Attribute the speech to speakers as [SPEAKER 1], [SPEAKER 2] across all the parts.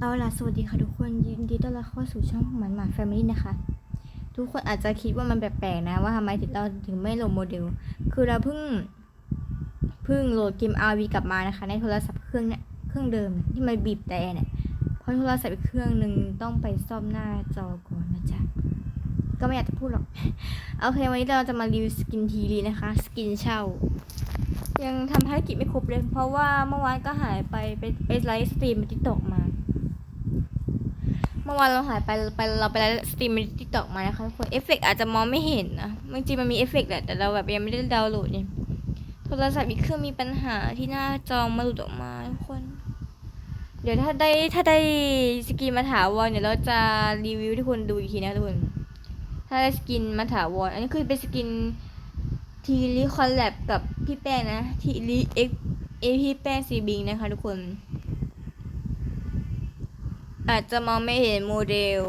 [SPEAKER 1] เอาล่ะสวัสดีค่ะทุกคนยินดีต้อนรับเข้าสู่ช่องหมันหมาแฟมิลี่นะคะ ทุกคนอาจจะคิดว่ามันแปลกๆนะว่าทำไมถึงเราถึงไม่โหลดโมเดล คือเราเพิ่งเพิ่งโหลดเกม RV กลับมานะคะ ในโทรศัพท์เครื่องเนี่ยเครื่องเดิมที่มันบีบแต่เนี่ยเพราะโทรศัพท์อีกเครื่องหนึ่งต้องไปซ่อมหน้าจอก่อนนะจ๊ะก็ไม่อยากจะพูดหรอกโอเควันนี้เราจะมารีวิวสกินทีรีนะคะ สกินเช่ายังทำภารกิจไม่ครบเลย เพราะว่าเมื่อวานก็หายไปไปไปไลฟ์สตรีมทิกตอกมา เมื่อวานเราหายไปไปเราไปไลฟ์สตรีมในทิกตอกมานะคะทุกคนเอฟเฟกอาจจะมองไม่เห็นนะจริงๆมันมีเอฟเฟกแหละแต่เราแบบยังไม่ได้ดาวน์โหลดเนี่ยโทรศัพท์อีกเครื่องมีปัญหาที่หน้าจอมาหลุดออกมาทุกคน เดี๋ยวถ้าได้ถ้าได้สกินมาถาวรเดี๋ยวเราจะรีวิวให้ทุกคนดูอีกทีนะทุกคนถ้าได้สกินมาถาวรอันนี้คือเป็นสกินทีรีคอลแลบกับพี่แป้งนะทีรีเอ็กเอพี่แป้งซีบิงนะคะทุกคน อาจจะมองไม่เห็นโมเดล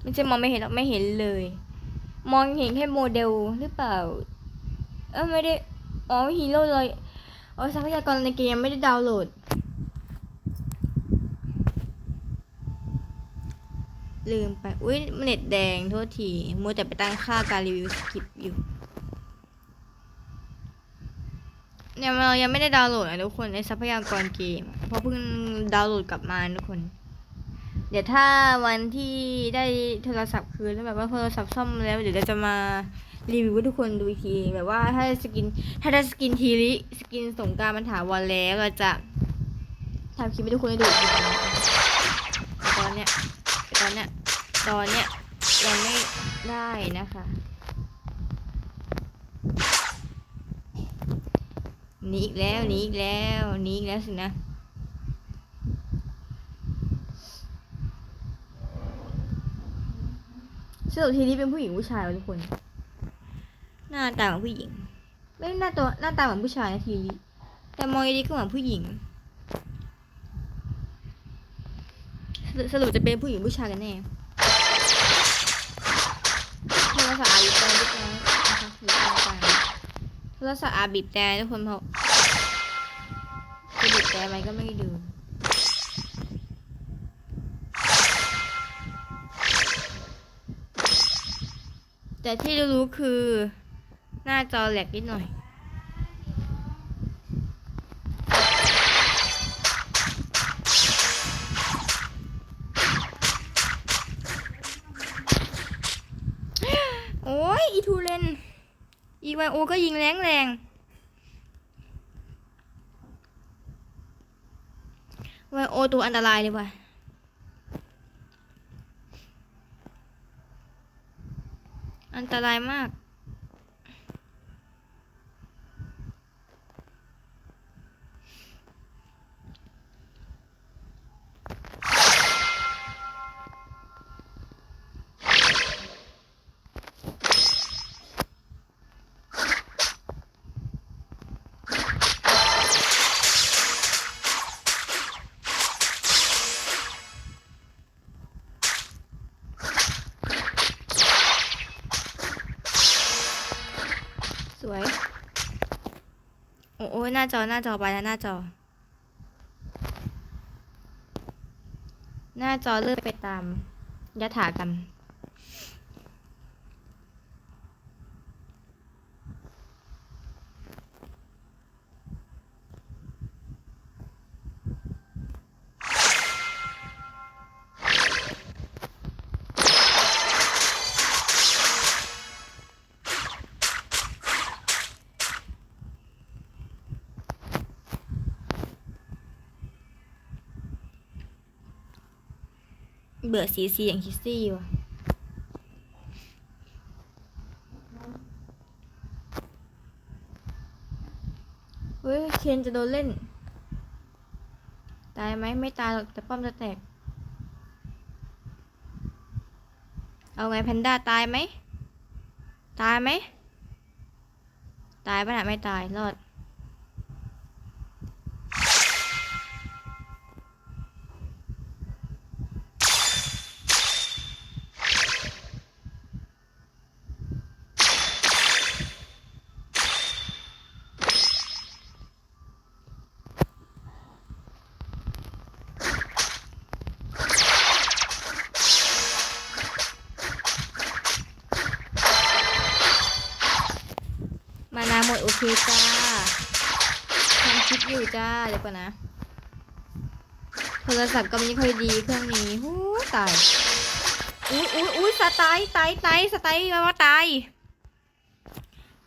[SPEAKER 1] ไม่ใช่มองไม่เห็นหรอกไม่เห็นเลย มองเห็นแค่โมเดลหรือเปล่า เออไม่ได้ อ๋อฮีโร่เลยอ๋อทรัพยากรในเกมยังไม่ได้ดาวน์โหลด ลืมไป อุ้ยเน็ตแดงโทษทีมัวแต่ไปตั้งค่าการรีวิวสคริปอยู่ เนี่เรายังไม่ได้ดาวน์โหลดนะทุกคนในทรัพยากรเกม เพราะเพิ่งดาวน์โหลดกลับมาทุกคน เดี๋ยวถ้าวันที่ได้โทรศัพท์คืนแล้วแบบว่าโทรศัพท์ซ่อมแล้ว เดี๋ยวเราจะมารีวิวให้ทุกคนดูอีกทีแบบว่าถ้าสกิน ถ้าได้สกินทีริสกินสงกรารมันถาวรแล้วเราจะทำคลิปให้ทุกคนได้ดูอีกทีแต่ตอนเนี้ยแต่ตอนเนี้ยตอนเนี้ยยังไม่ได้นะคะ หนีอีกแล้วหนีอีกแล้วหนีอีกแล้วสินะสรุปทีนี้เป็นผู้หญิงผู้ชายวะทุกคน หน้าตาเหมือนผู้หญิง ไม่หน้าตัวหน้าตาเหมือนผู้ชายนะทีนี้แต่มองดีๆก็เหมือนผู้หญิงสรุปสรุปจะเป็นผู้หญิงผู้ชายกันแน่โทรศัพท์อาบีบแต่ทุกคนนะคะหรือตรงกลา งโทรศัพท์อาบีบแต่ทุกคนเพราะบีบแต่ไหมก็ไม่ดูแต่ที่รู้คือหน้าจอแหลกนิดหน่อยโอ้ยอีทูเลน อีวโอก็ยิงแรงแรงวโอตัวอันตรายเลยว่ะอันตรายมาก น้าจอหน้าจอไปแล้วหน้าจอ หน้าจอเลื่อนไปตามยถากรรม เบื่อสีสีอย่างคิสซี่ว่ะเฮ้ยเคนจะโดนเล่น ตายไหมไม่ตายหรอกแต่ป้อมจะแตก เอาไงแพนด้าตายไหม ตายไหม ตายปะนะไม่ตายรอด มดโอเคจ้าทำคลิปอยู่จ้าเดี๋ยวก่อนนะ โทรศัพท์ก็ไม่ค่อยดีเครื่องนี้หูตายอุ้ยอุ้ยอุ้ยสไตล์ตายตายสไตล์แปลว่าตาย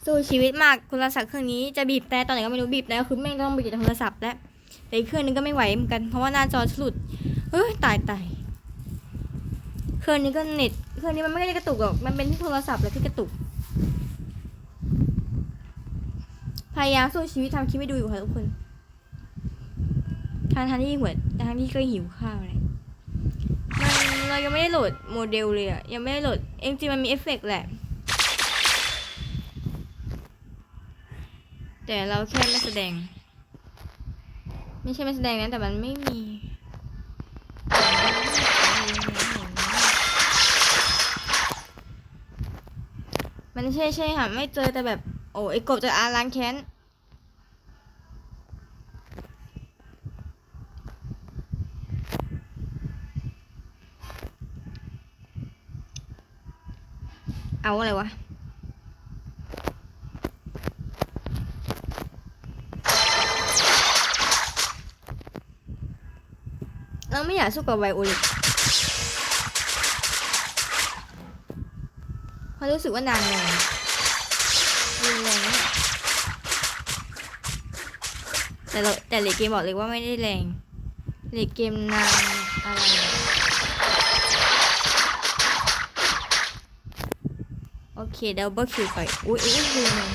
[SPEAKER 1] สู้ชีวิตมากโทรศัพท์เครื่องนี้จะบีบแต่ตอนไหนก็ไม่รู้บีบแล้วคือแม่งต้องบีบจากโทรศัพท์แล้วแต่อีกเครื่องนึงก็ไม่ไหวเหมือนกันเพราะว่าหน้าจอหลุดเฮ้ยตายตายเครื่องนี้ก็เน็ตเครื่องนี้มันไม่ได้กระตุกหรอกมันเป็นที่โทรศัพท์แหละที่กระตุก พยายามสู้ชีวิตทำคลิปให้ดูอยู่ค่ะทุกคนทางทางที่หัวทางที่ก็หิวข้าวเลยมันเรายังไม่ได้โหลดโมเดลเลยอะยังไม่ได้โหลดเองจริงมันมีเอฟเฟกต์แหละ แต่เราแค่ไม่แสดง ไม่ใช่ไม่แสดงนะแต่มันไม่มีมันใช่ใช่ค่ะ ไม่เจอแต่แบบ โอ้ไอกบจะอาล้างแค้นเอาอะไรวะเราไม่อยากสู้กับไวโอเลตเพราะรู้สึกว่านางแรง แต่เราแต่เลดเกมบอกเลยว่าไม่ได้แรงเลดเกมนางอะไรโอเคดับเบิลคิวไปอุ้ยอุ้ยลืมเลย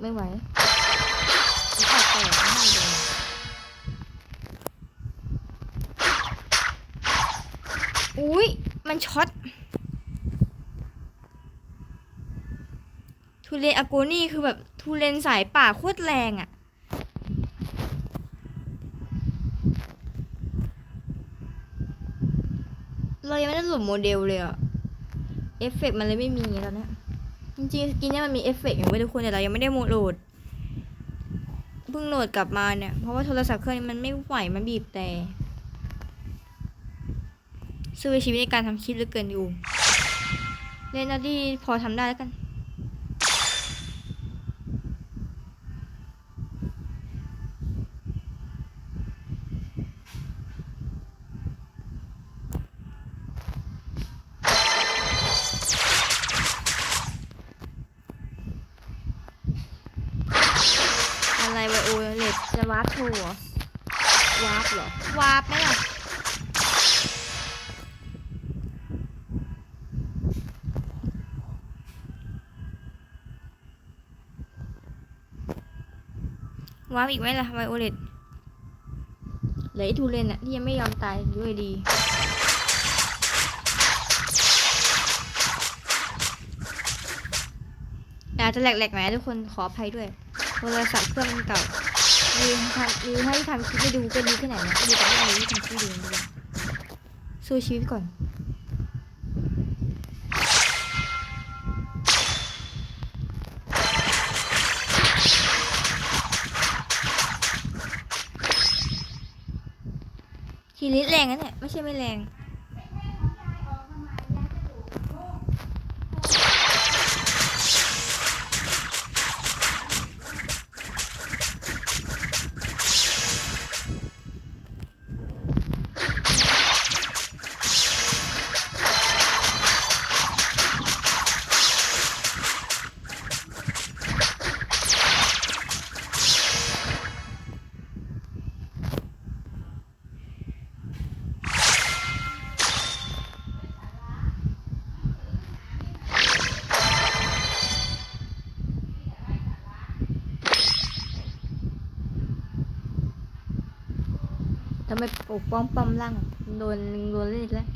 [SPEAKER 1] ไม่ไหว เลนอาโกนี่คือแบบทูเลนสายป่าโคตรแรงอะ่ะ เรายังไม่ได้โหลดโมเดลเลยอะเอฟเฟกต์มันเลยไม่มีตอนเนี้ยจริงๆสกินเนี่ยมันมีเอฟเฟกต์อยู่ไว้ยทุกคนแต่เรายังไม่ได้โหลดเพิ่งโหลดกลับมาเนี่ย เพราะว่าโทรศัพท์เครื่องนี้มันไม่ไหวมันบีบแต่สู้ชีวิตในการทำคลิปเหลือเกินอยู่ เล่นนาที่พอทำได้แล้วกันาร์ปโชว์เหรอวาร์ปเหรอวาร์ปไหมล่ะวาร์ปอีกไหมล่ะไวโอเลตเหลือไอ้ทูเลนอะที่ยังไม่ยอมตายด้วยดีอาจจะแหลกๆหน่อยทุกคนขออภัยด้วยโทรศัพท์เครื่องเก่า มีทำมีให้ทำคลิปให้ดูก็ดีแค่ไหนนะก็ดีแต่ไม่มีทำคลิปดูดีกว่าสู้ชีวิตก่อนทีลิตแรงนะเนี่ย ไม่ใช่ไม่แรง ทำไมปกป้องปั๊มล่างโดนโดนเล่นแล้ว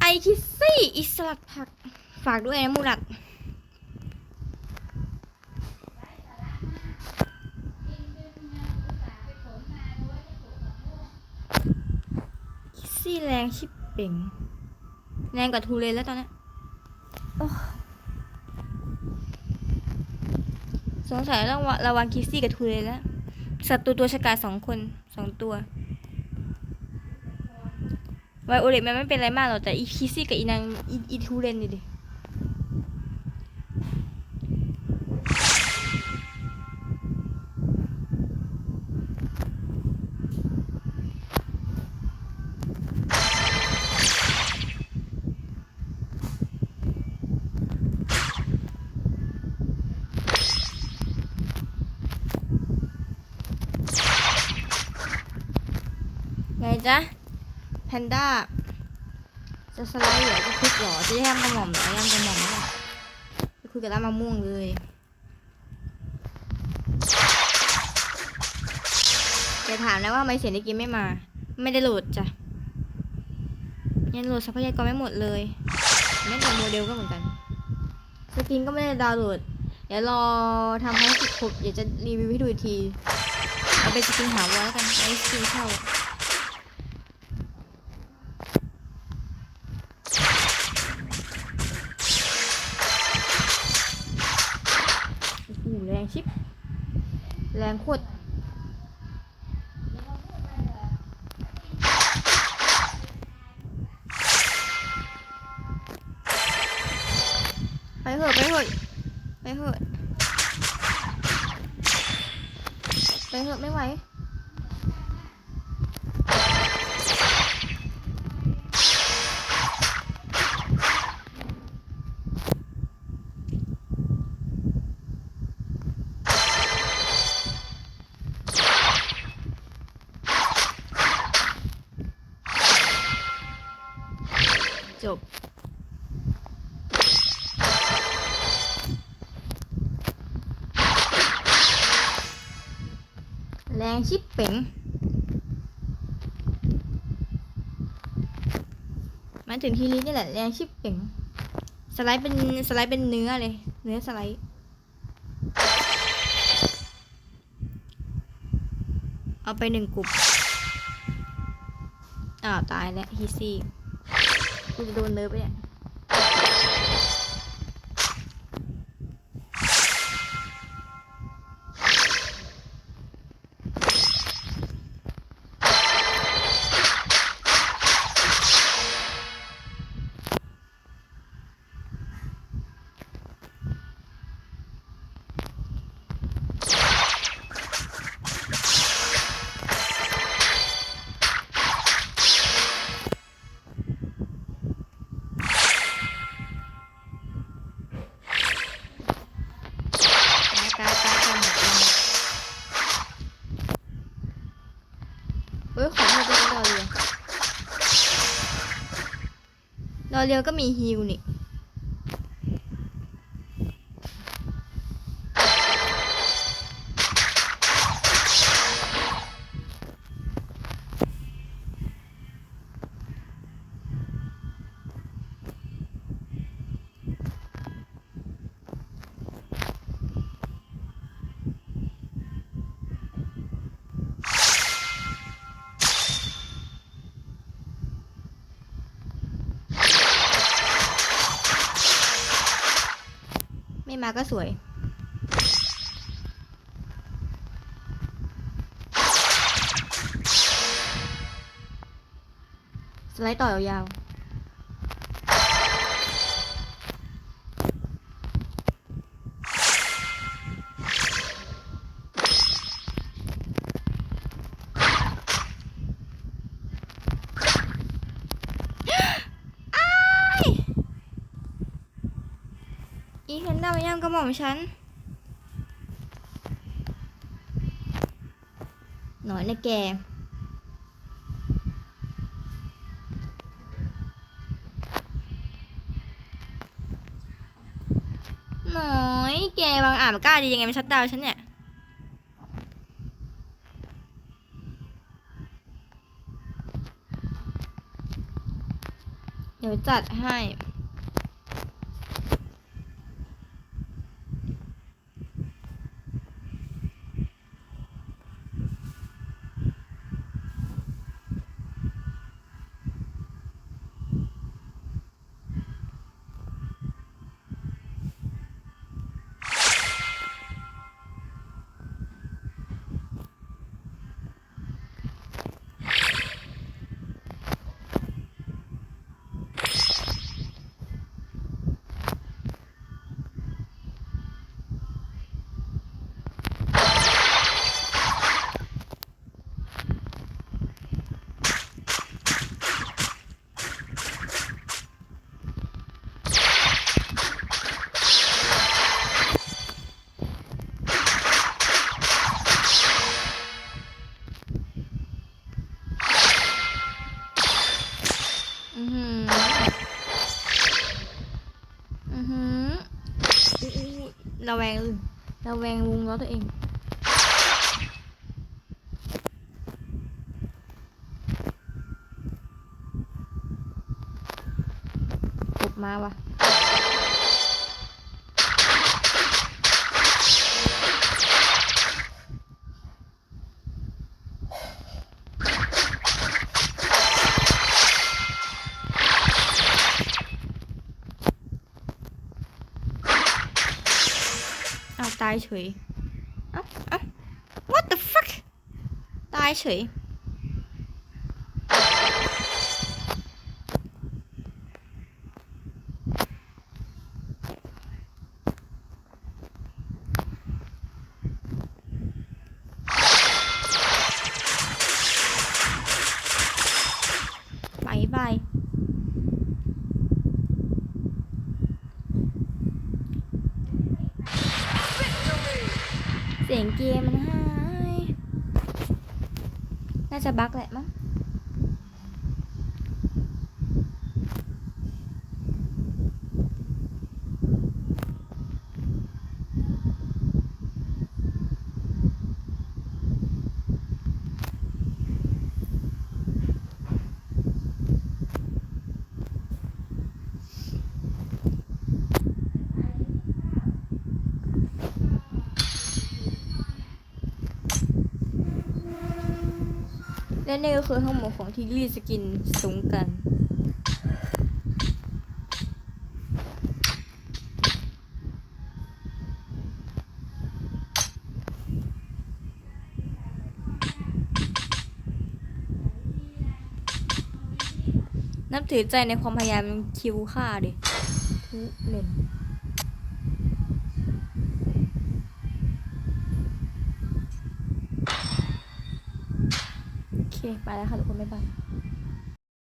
[SPEAKER 1] ไอคิสซี่อิสลัดผัก ฝากด้วยนะมูรัดคิสซี่แรงชิบเป่งแรงกว่าทูเลนแล้วตอนนี้ยโอ้ สงสัยต้องระวังคิสซี่กับทูเลนแล้วศัตรูตัวชกาสองคนสองตัวไวโอเลตมันไม่เป็นไรมากหรอกแต่อีคิซี่กับอีนางอีอีทูเรนนี่ดิ ไงจ๊ะแพนด้าจะสไลด์เหรอจะคลิกเหรอจะย่างกระหม่อมเหรอย่างกระหม่อมนี่แหละไปคุยกับร้านมะม่วงเลยอย่าถามนะว่าทำไมเสียงในเกมไม่มา ไม่ได้โหลดจ้ะยังโหลดทรัพยากรไม่หมดเลยไม่โหลดโมเดลก็เหมือนกันสกินก็ไม่ได้ดาวน์โหลดเดี๋ยวรอทำให้ครบเดี๋ยวจะรีวิวให้ดูอีกทีเอาเป็นสกินหาวอแล้วกันไอ้สกินเข้า แรงโคตรไปเหอะไปเหอะไปเหอะไปเหอะไม่ไหว งชิบเป๋งมาถึงทีลีนี่แหละแรงชิบเป๋งสไลด์เป็นสไลด์เป็นเนื้อเลย เนื้อสไลด์เอาไปหนึ่งกลุ่มอ้าวตายแล้วฮีซี่กูจะโดนเนิร์ฟไปเนี่ย เรียวก็มีฮิวนี่าก็สวย สไลด์ต่อยาวๆอ้ายอีแพนด้ามาย่างกระหม่อมฉัน หน่อยนะแกหน่อยแกบางอ่านกล้าดียังไงมาชัดดาวฉันเนี่ยเดี๋ยวจัดให้ อือหืออือหืออุ๊ยอุ๊ยอุ๊ยระแวงระแวงวงล้อตัวเองกบมาว่ะ อ้าวตายเฉย เอ้าเอ้า what the fuck ตายเฉย เสียงเกมมันหาย น่าจะบั๊กแหละมั้ง และนี่ก็คือทั้งหมดของที่รีสกินสูงกัน นับถือใจในความพยายามคิวค่าดิทุเล่น โอเค ไปแล้วค่ะทุกคน บ๊ายบาย